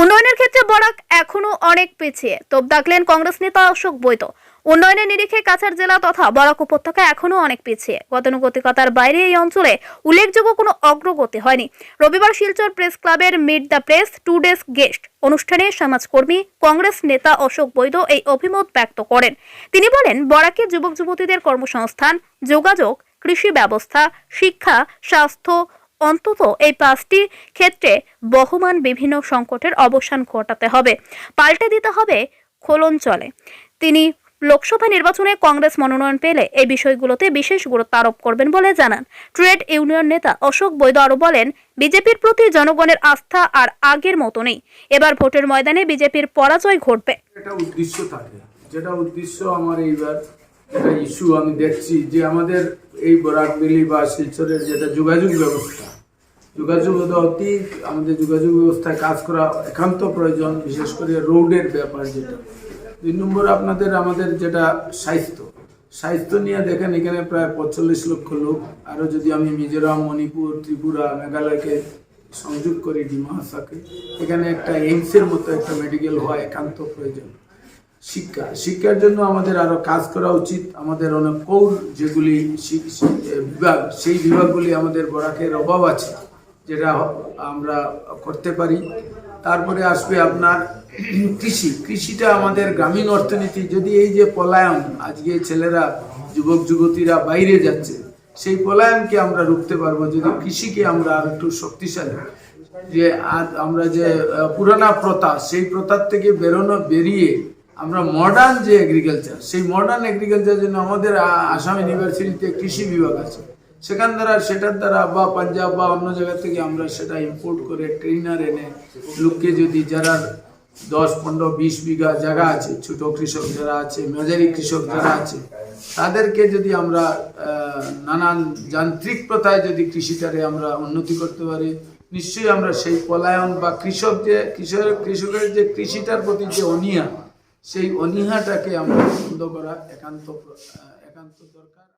উন্নয়নের ক্ষেত্রে বরাক এখনও অনেক পিছিয়ে। তোপ দাগলেন কংগ্রেস নেতা অশোক বৈত উন্নয়নের নিরিখে কাছাড় জেলা তথা বরাক উপত্যকা এখনও অনেক পিছিয়ে। গতানুগতিকতার বাইরে এই অঞ্চলে উল্লেখযোগ্য কোনো অগ্রগতি হয়নি। রবিবার শিলচর প্রেস ক্লাবের meet the press, two days guest অনুষ্ঠানে সমাজকর্মী কংগ্রেস নেতা অশোক বৈদ এই অভিমত ব্যক্ত করেন। তিনি বলেন বরাকে যুবক যুবতীদের কর্মসংস্থান, যোগাযোগ, কৃষি ব্যবস্থা, শিক্ষা, স্বাস্থ্য অন্তত এই পাঁচটি ক্ষেত্রে বহমান বিভিন্ন সংকটের অবসান ঘটাতে হবে। পাল্টে দিতে হবে, খোলন চলে। তিনি লোকসভা নির্বাচনে কংগ্রেস মনোনয়ন পেলে এই বিষয়গুলোতে বিশেষ গুরুত্ব আরোপ করবেন বলে জানান। ট্রেড ইউনিয়ন নেতা অশোক বৈদ আরও বলেন, বিজেপির প্রতি জনগণের আস্থা আর আগের মতো নেই। এবার ভোটের ময়দানে বিজেপির পরাজয় ঘটবে। একটা উদ্দেশ্য থাকে। যেটা উদ্দেশ্য আমার এইবার একটা ইস্যু আমি দেখছি যে আমাদের এই বরাকবেলি বা শিলচরের যেটা যোগাযোগ ব্যবস্থা, যোগাযোগ অতি আমাদের যোগাযোগ ব্যবস্থায় কাজ করা একান্ত প্রয়োজন, বিশেষ করে রোডের ব্যাপার যেটা। দুই নম্বর আপনাদের, আমাদের যেটা স্বাস্থ্য। স্বাস্থ্য নিয়ে দেখেন, এখানে প্রায় পঁয়তাল্লিশ লক্ষ লোক। আরও যদি আমি মিজোরাম, মণিপুর, ত্রিপুরা, মেঘালয়কে সংযোগ করি ডিমা হাসাকে এখানে একটা এইমসের মতো একটা মেডিকেল হওয়া একান্ত প্রয়োজন। শিক্ষা। শিক্ষার জন্য আমাদের আরও কাজ করা উচিত। আমাদের অনেক কৌর যেগুলি বিভাগ, সেই বিভাগগুলি আমাদের বরাকের অভাব আছে, যেটা আমরা করতে পারি। তারপরে আসবে আপনার কৃষি। কৃষিটা আমাদের গ্রামীণ অর্থনীতি, যদি এই যে পলায়ন, আজকে ছেলেরা, যুবক, যুবতীরা বাইরে যাচ্ছে, সেই পলায়নকে আমরা রুখতে পারব। যদি কৃষিকে আমরা আর একটু শক্তিশালী, যে আমরা যে পুরানা প্রথা, সেই প্রথার থেকে বেরোনো, বেরিয়ে আমরা মডার্ন যে এগ্রিকালচার সেই মডার্ন এগ্রিকালচার জন্য আমাদের আসাম ইউনিভার্সিটিতে কৃষি বিভাগ আছে। সেখান দ্বারা, সেটার দ্বারা বা পাঞ্জাব বা অন্য জায়গা থেকে আমরা সেটা ইম্পোর্ট করে ট্রেনার এনে লোককে যদি যারা দশ, পনেরো, বিশ বিঘা জায়গা আছে, ছোট কৃষক যারা আছে মেজারি কৃষক যারা আছে, তাদেরকে যদি আমরা নানান যান্ত্রিক প্রথায় যদি কৃষিটারে আমরা উন্নতি করতে পারি, নিশ্চয়ই আমরা সেই পলায়ন বা কৃষক যে, কৃষক, কৃষকের যে কৃষিটার প্রতি যে অনীহা সেই অনীহাটাকে আমরা বন্ধ করা একান্ত একান্ত দরকার।